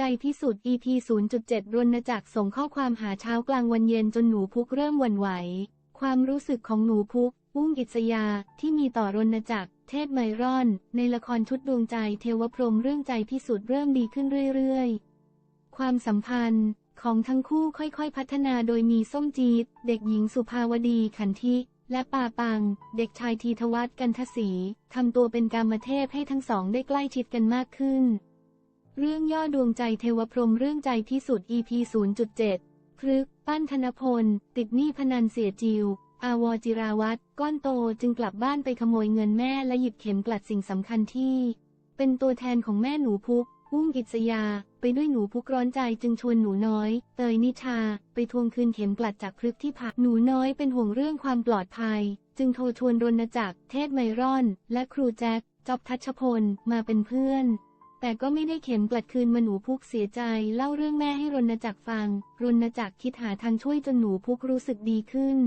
ใจพิสุทธิ์ EP 0.7 รณจักรส่งข้อความหาเช้ากลางวันเย็นจนหนูพุกเริ่มวั่นไหว ความรู้สึกของหนูพุก อุ้งอิสยา ที่มีต่อรณจักร เทพไมรอน ในละครชุดดวงใจเทวพรมเรื่องใจพิสุทธิ์เริ่มดีขึ้นเรื่อยๆ ความสัมพันธ์ของทั้งคู่ค่อยๆ พัฒนาโดยมีส้มจีดเด็กหญิงสุภาวดีขันธิและป่าปัง เด็กชายทีทวัฒน์กันทศีทำตัวเป็นกามเทพให้ทั้งสองได้ใกล้ชิดกันมากขึ้น เรื่องย่อดวงใจเทวพรมเรื่องใจพิสุทธิ์ EP 0.7 พฤกปั้นธนพล ติดหนี้พนันเสียจิว อาวรจิราวัตรก้อนโตจึงกลับบ้านไปขโมยเงินแม่และหยิบเข็มกลัดสิ่งสำคัญที่ เป็นตัวแทนของแม่หนูพุกอุ้งกิษยา ไปด้วยหนูพุกร้อนใจจึงชวนหนูน้อย เตยนิชา ไปทวงคืนเข็มกลัดจากพฤกที่พักหนูน้อยเป็นห่วงเรื่องความปลอดภัย จึงโทรชวนรณจักร เทศไมรอน และครูแจ็คจอบทัชพลมาเป็นเพื่อน แต่ก็ไม่ได้เข็มกลัดคืนมาหนูพุกเสียใจ เล่าเรื่องแม่ให้รณจักรฟัง รณจักรคิดหาทางช่วยจนหนูพุกรู้สึกดีขึ้น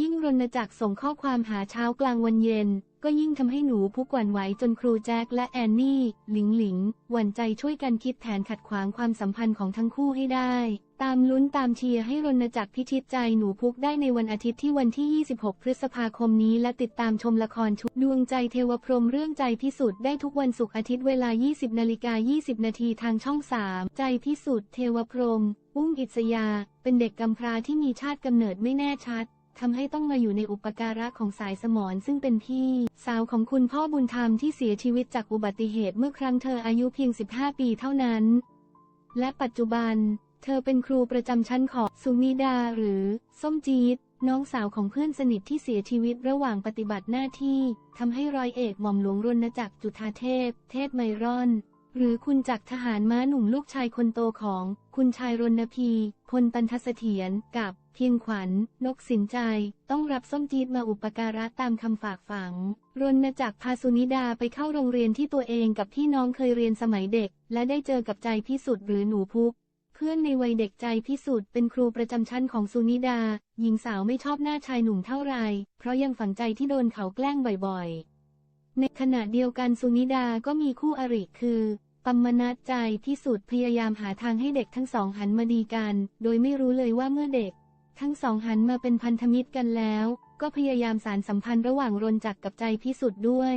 ยิ่งรณจักรส่งข้อความหาเช้ากลางวันเย็น ก็ยิ่งทำให้หนูพุกวันไหวจนครูแจ็คและแอนนี่ หลิงหลิง หวั่นใจช่วยกันคิดแผนขัดขวางความสัมพันธ์ของทั้งคู่ให้ได้ ตามลุ้นตามเชียร์ให้รณจักรพิชิตใจหนูพุกได้ในวันอาทิตย์ที่วันที่ 26 พฤษภาคมนี้และติดตามชมละครชุดดวงใจเทวพรหมเรื่องใจพิสุทธิ์ได้ทุกวันศุกร์อาทิตย์เวลา 20นาฬิกา20 นาทีทางช่อง 3 ใจพิสุทธิ์เทวพรหมอุ้งอิสยา เป็นเด็กกำพร้าที่มีชาติกำเนิดไม่แน่ชัด ทำให้ต้องมาอยู่ในอุปการะของสายสมรซึ่งเป็นพี่ สาวของคุณพ่อบุญธรรมที่เสียชีวิตจากอุบัติเหตุเมื่อครั้งเธออายุเพียง 15 ปีเท่านั้น และปัจจุบัน เธอเป็นครูประจำชั้นของสุนิดาหรือ ส้มจีดน้องสาวของเพื่อนสนิทที่เสียชีวิตระหว่างปฏิบัติหน้าที่ทำให้ร้อยเอกหม่อมหลวงรณจักรจุธาเทพ เทพไมรอน หรือคุณจักรทหารม้าหนุ่มลูกชายคนโตของ คุณชายรณพีพลตันทเสถียรกับ เพียงขวัญ นกสินใจ ต้องรับส้มจีดมาอุปการะตามคำฝากฝัง รณจักรพาสุนิดาไปเข้าโรงเรียนที่ตัวเองกับพี่น้องเคยเรียนสมัยเด็ก และได้เจอกับใจพิสุทธิ์หรือหนูพุก เพื่อนในวัยเด็กใจพิสุทธิ์เป็นครูประจำชั้นของสุนิดา หญิงสาวไม่ชอบหน้าชายหนุ่มเท่าไรเพราะยังฝังใจที่โดนเขาแกล้งบ่อยๆ ในขณะเดียวกันสุนิดาก็มีคู่อริคือปัมมนัดใจพิสุทธ์พยายามหาทางให้เด็กทั้งสองหันมาดีกัน โดยไม่รู้เลยว่าเมื่อเด็ก ทั้งสองหันมาเป็นพันธมิตรกันแล้ว ก็พยายามสารสัมพันธ์ระหว่างรนจักรกับใจพิสุทธิ์ด้วย